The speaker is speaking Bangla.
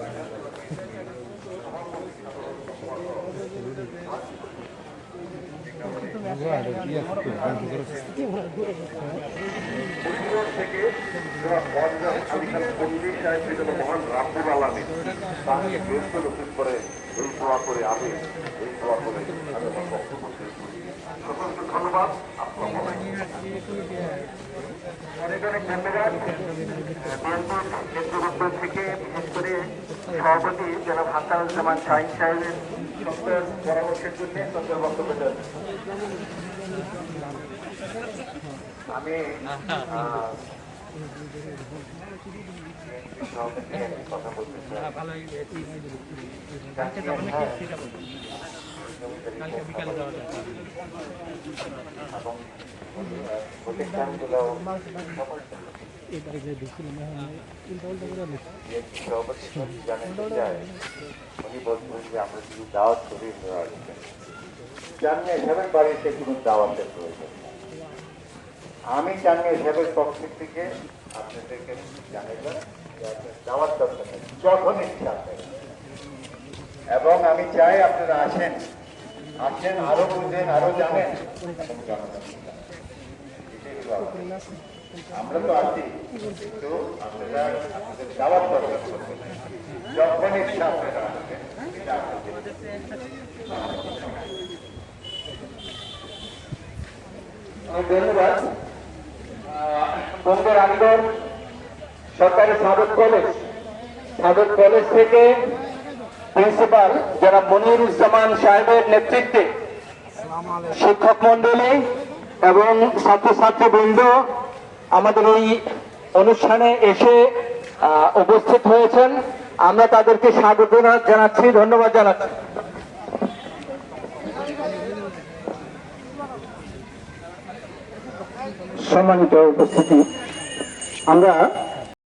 Gracias. থেকে মহান রাব্বুল করে আমি এই থেকে বিশেষ করে সভাপতি জনাব হাসানুজ্জামান শাহিন সাহেবের সুন্দর পরামর্শের জন্য সুন্দর বক্তব্য আমি কথা বলতে চাই উনি বলছেন যে আমরা শুধু দাওয়াত করি সাহেবের বাড়িতে কোনো দাওয়াতের প্রয়োজন আমি জানিয়ে সাহেবের পক্ষ থেকে আপনাদেরকে জানাইলাম যে দাওয়াত দরকার যখন ইচ্ছা এবং আমি চাই আপনারা আসেন। আসেন আরও বুঝেন আরও জানেন। আমার। তো আছি কিন্তু আপনারা আপনাদের দাওয়াত দরকার যখন ইচ্ছা আপনারা আসবেন ধন্যবাদ। বন্ধু রামগড় সরকারি সাধক কলেজ সাধক কলেজ থেকে প্রিন্সিপাল যারা মনিরুজ্জামান সাহেবের নেতৃত্বে শিক্ষক মন্ডলী এবং ছাত্রছাত্রী বৃন্দ আমাদের এই অনুষ্ঠানে এসে উপস্থিত হয়েছেন। আমরা তাদেরকে স্বাগত জানাচ্ছি, ধন্যবাদ জানাচ্ছি। সম্মানিত উপস্থিতি। আমরা